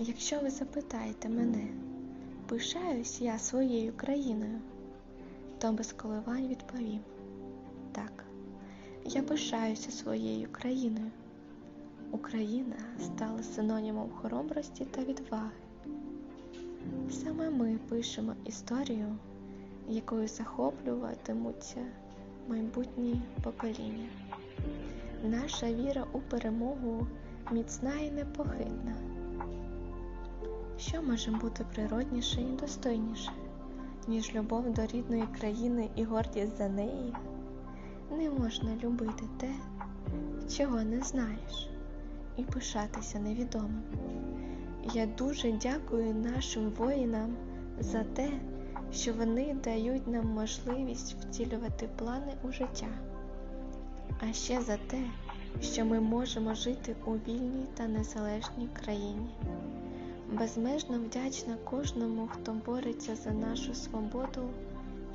Якщо ви запитаєте мене, пишаюсь я своєю країною, то без коливань відповім так, я пишаюся своєю країною. Україна стала синонімом хоробрості та відваги. Саме ми пишемо історію, якою захоплюватимуться майбутні покоління. Наша віра у перемогу міцна і непохитна. Що може бути природніше і достойніше, ніж любов до рідної країни і гордість за неї? Не можна любити те, чого не знаєш, і пишатися невідомим. Я дуже дякую нашим воїнам за те, що вони дають нам можливість втілювати плани у життя, а ще за те, що ми можемо жити у вільній та незалежній країні. Безмежно вдячна кожному, хто бореться за нашу свободу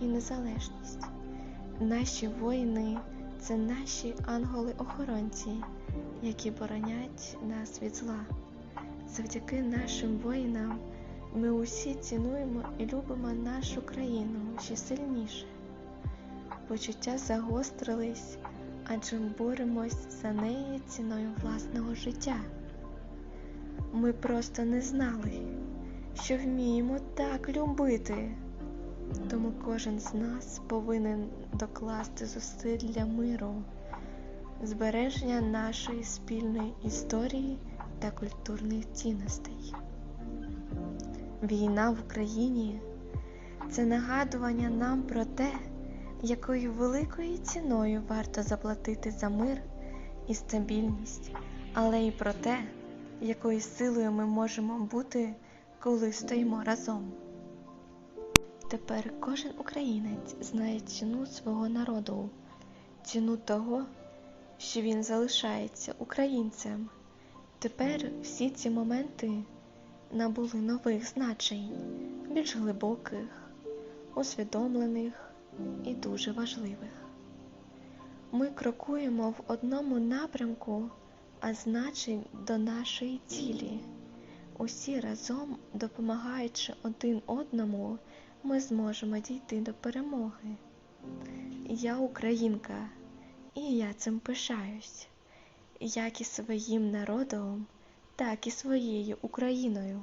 і незалежність. Наші воїни це наші ангели-охоронці, які боронять нас від зла. Завдяки нашим воїнам ми усі цінуємо і любимо нашу країну ще сильніше. Почуття загострились, адже боремось за неї ціною власного життя. Ми просто не знали, що вміємо так любити. Тому кожен з нас повинен докласти зусиль для миру, збереження нашої спільної історії та культурних цінностей. Війна в Україні це нагадування нам про те, якою великою ціною варто заплатити за мир і стабільність, але й про те, якою силою ми можемо бути, коли стоїмо разом. Тепер кожен українець знає ціну свого народу, ціну того, що він залишається українцем. Тепер всі ці моменти набули нових значень, більш глибоких, усвідомлених і дуже важливих. Ми крокуємо в одному напрямку, а значить до нашої цілі. Усі разом, допомагаючи один одному, ми зможемо дійти до перемоги. Я українка, і я цим пишаюсь, як і своїм народом, так і своєю Україною.